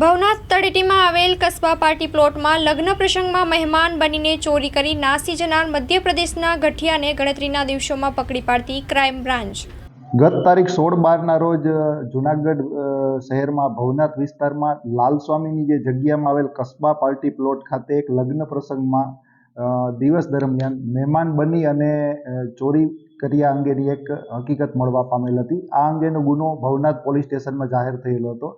ભવનાથ તળેટીમાં આવેલ કસ્બા પાર્ટી પ્લોટમાં લગ્ન પ્રસંગમાં મહેમાન બનીને ચોરી કરી નાસી જનાર મધ્યપ્રદેશના ગઠિયાને ગણતરીના દિવસોમાં પકડી પાડતી ક્રાઇમ બ્રાન્ચ. ગત તારીખ સોળ બારના રોજ જુનાગઢ શહેરમાં ભવનાથ વિસ્તારમાં લાલસ્વામીની જે જગ્યામાં આવેલ કસ્બા પાર્ટી પ્લોટ ખાતે એક લગ્ન પ્રસંગમાં દિવસ દરમિયાન મહેમાન બની અને ચોરી કર્યા અંગેની એક હકીકત મળવા પામેલ હતી. આ અંગેનો ગુનો ભવનાથ પોલીસ સ્ટેશનમાં જાહેર થયેલો હતો.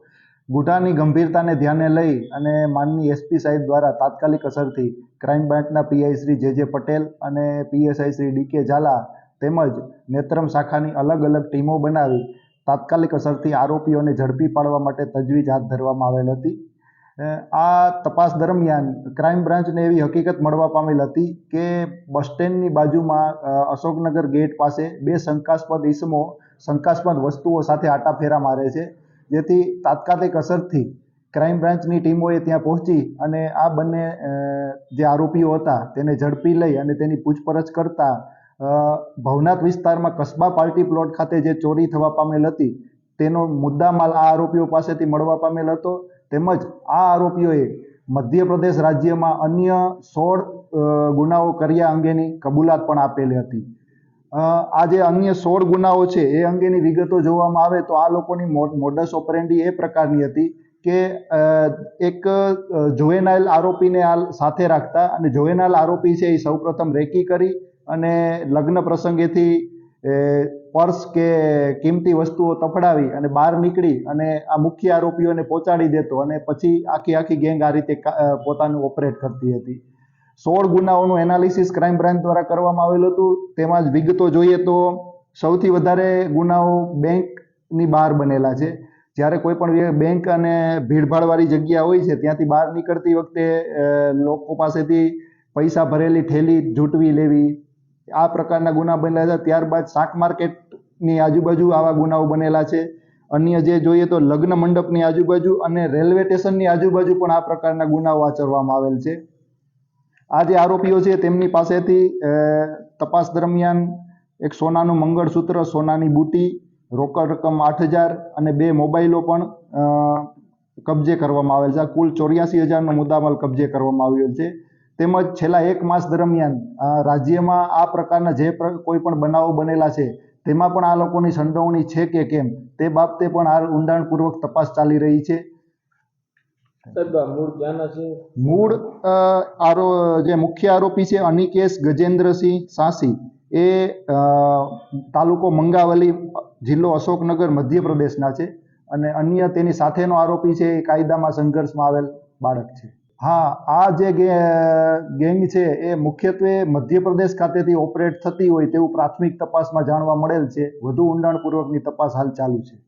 ગુનાની ગંભીરતાને ધ્યાને લઈ અને માનની એસપી સાહેબ દ્વારા તાત્કાલિક અસરથી ક્રાઇમ બ્રાન્ચના પીઆઈ શ્રી જે જે પટેલ અને પીએસઆઈ શ્રી ડી કે ઝાલા તેમજ નેત્રમ શાખાની અલગ અલગ ટીમો બનાવી તાત્કાલિક અસરથી આરોપીઓને ઝડપી પાડવા માટે તજવીજ હાથ ધરવામાં આવેલ હતી. આ તપાસ દરમિયાન ક્રાઇમ બ્રાન્ચને એવી હકીકત મળવા પામેલ હતી કે બસ સ્ટેન્ડની બાજુમાં અશોકનગર ગેટ પાસે બે શંકાસ્પદ ઈસમો, શંકાસ્પદ વસ્તુઓ સાથે આટાફેરા મારે છે. જેથી તાત્કાલિક અસરથી ક્રાઇમ બ્રાન્ચની ટીમોએ ત્યાં પહોંચી અને આ બંને જે આરોપીઓ હતા તેને ઝડપી લઈ અને તેની પૂછપરછ કરતા ભવનાથ વિસ્તારમાં કસ્બા પાર્ટી પ્લોટ ખાતે જે ચોરી થવા પામેલ હતી, તેનો મુદ્દામાલ આ આરોપીઓ પાસેથી મળવા પામેલ હતો. તેમજ આ આરોપીઓએ મધ્યપ્રદેશ રાજ્યમાં અન્ય સોળ ગુનાઓ કર્યા અંગેની કબૂલાત પણ આપેલી હતી. આ જે અન્ય સોળ ગુનાઓ છે, એ અંગેની વિગતો જોવામાં આવે તો આ લોકોની મોડસ ઓપરેન્ડી એ પ્રકારની હતી કે એક જોવેનાઇલ આરોપીને આ સાથે રાખતા અને જોવેનાઇલ આરોપી છે એ સૌપ્રથમ રેકી કરી અને લગ્ન પ્રસંગેથી પર્સ કે કિંમતી વસ્તુઓ તફડાવી અને બહાર નીકળી અને આ મુખ્ય આરોપીઓને પહોંચાડી દેતો અને પછી આખી આખી ગેંગ આ રીતે પોતાનું ઓપરેટ કરતી હતી. સોળ ગુનાઓનું એનાલિસિસ ક્રાઇમ બ્રાન્ચ દ્વારા કરવામાં આવેલું હતું. તેમાં જ વિગતો જોઈએ તો સૌથી વધારે ગુનાઓ બેંકની બહાર બનેલા છે. જ્યારે કોઈ પણ બેંક અને ભીડભાડવાળી જગ્યા હોય છે, ત્યાંથી બહાર નીકળતી વખતે લોકો પાસેથી પૈસા ભરેલી ઠેલી જૂટવી લેવી, આ પ્રકારના ગુના બનેલા છે ત્યારબાદ શાક માર્કેટની આજુબાજુ આવા ગુનાઓ બનેલા છે. અન્ય જે જોઈએ તો લગ્ન મંડપની આજુબાજુ અને રેલવે સ્ટેશનની આજુબાજુ પણ આ પ્રકારના ગુનાઓ આચરવામાં આવેલ છે. આ જે આરોપીઓ છે, તેમની પાસેથી તપાસ દરમિયાન એક સોનાનું મંગળસૂત્ર, સોનાની બુટી, રોકડ રકમ આઠ હજાર અને બે મોબાઈલો પણ કબજે કરવામાં આવેલ છે. કુલ ચોર્યાસી હજારનો મુદ્દામાલ કબજે કરવામાં આવ્યો છે. તેમજ છેલ્લા એક માસ દરમિયાન રાજ્યમાં આ પ્રકારના જે કોઈ પણ બનાવો બનેલા છે, તેમાં પણ આ લોકોની સંડોવણી છે કે કેમ? તે બાબતે પણ હાલ ઊંડાણપૂર્વક તપાસ ચાલી રહી છે. મૂળ ક્યાંના જે મુખ્ય આરોપી છે અનિકેશ ગજેન્દ્રસિંહ સાસી, એ તાલુકો મંગાવલી જિલ્લો અશોકનગર મધ્યપ્રદેશના છે અને અન્ય તેની સાથેનો આરોપી છે એ કાયદામાં સંઘર્ષમાં આવેલ બાળક છે. હા, આ જે ગેંગ છે એ મુખ્યત્વે મધ્યપ્રદેશ ખાતેથી ઓપરેટ થતી હોય તેવું પ્રાથમિક તપાસમાં જાણવા મળેલ છે. વધુ ઊંડાણપૂર્વકની તપાસ હાલ ચાલુ છે.